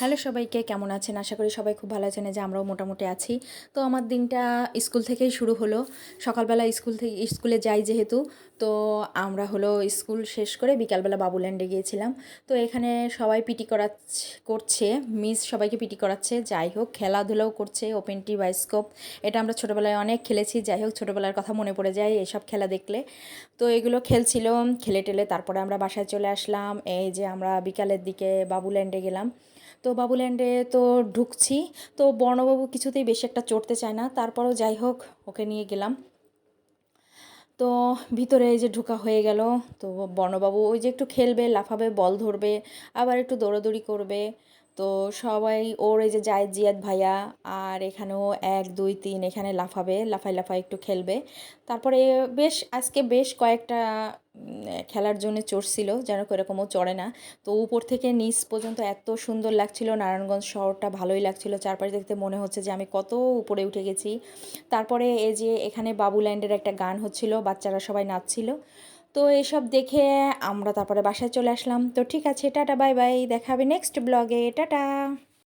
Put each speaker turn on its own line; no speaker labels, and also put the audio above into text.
Hello সবাইকে, কেমন আছেন? আশা করি সবাই খুব ভালো আছেন। যে আমরাও মোটামুটি আছি। তো আমার দিনটা স্কুল থেকেই শুরু হলো। সকালবেলা স্কুল থেকে, স্কুলে যাই যেহেতু, তো আমরা হলো স্কুল শেষ করে বিকালবেলা বাবুল্যান্ডে গিয়েছিলাম। তো এখানে সবাই পিটি করাচ্ছে করছে। মিস সবাইকে পিটি করাচ্ছে। যাই হোক, খেলাধুলাও করছে, ওপেন টি বায়োস্কোপ এটা আমরা ছোটোবেলায় অনেক খেলেছি। যাই হোক, ছোটোবেলার কথা মনে পড়ে যায় এসব খেলা দেখলে। তো এগুলো খেলছিল, খেলে টেলে তারপরে আমরা বাসায় চলে আসলাম। এই যে আমরা বিকালের দিকে বাবুল্যান্ডে গেলাম। তো বাবুল্যান্ডে তো ঢুকছি। তো বর্ণবাবু কিছুতেই বেশি একটা চড়তে চায় না। তারপরও যাই হোক, ওকে নিয়ে গেলাম। তো ভিতরে এই যে ঢুকা হয়ে গেল। তো বর্ণবাবু ওই যে একটু খেলবে, লাফাবে, বল ধরবে, আবার একটু দৌড়াদৌড়ি করবে। তো সবাই ওর এই যে জায়েদ জিয়াদ ভাইয়া আর এখানেও এক, দুই, তিন এখানে লাফাবে লাফাই লাফাই একটু খেলবে। তারপরে বেশ, আজকে বেশ কয়েকটা খেলার জন্য চড়ছিল যেন এরকমও চড়ে না। তো উপর থেকে নিচ পর্যন্ত এত সুন্দর লাগছিল, নারায়ণগঞ্জ শহরটা ভালোই লাগছিল। চারপাশে দেখতে মনে হচ্ছে যে আমি কত উপরে উঠে গেছি। তারপরে এই যে এখানে বাবুল্যান্ডের একটা গান হচ্ছিল, বাচ্চারা সবাই নাচছিল। তো এসব দেখে আমরা তারপরে বাসায় চলে আসলাম। তো ঠিক আছে, টাটা, বাই বাই দেখা হবে নেক্সট ব্লগে টাটা।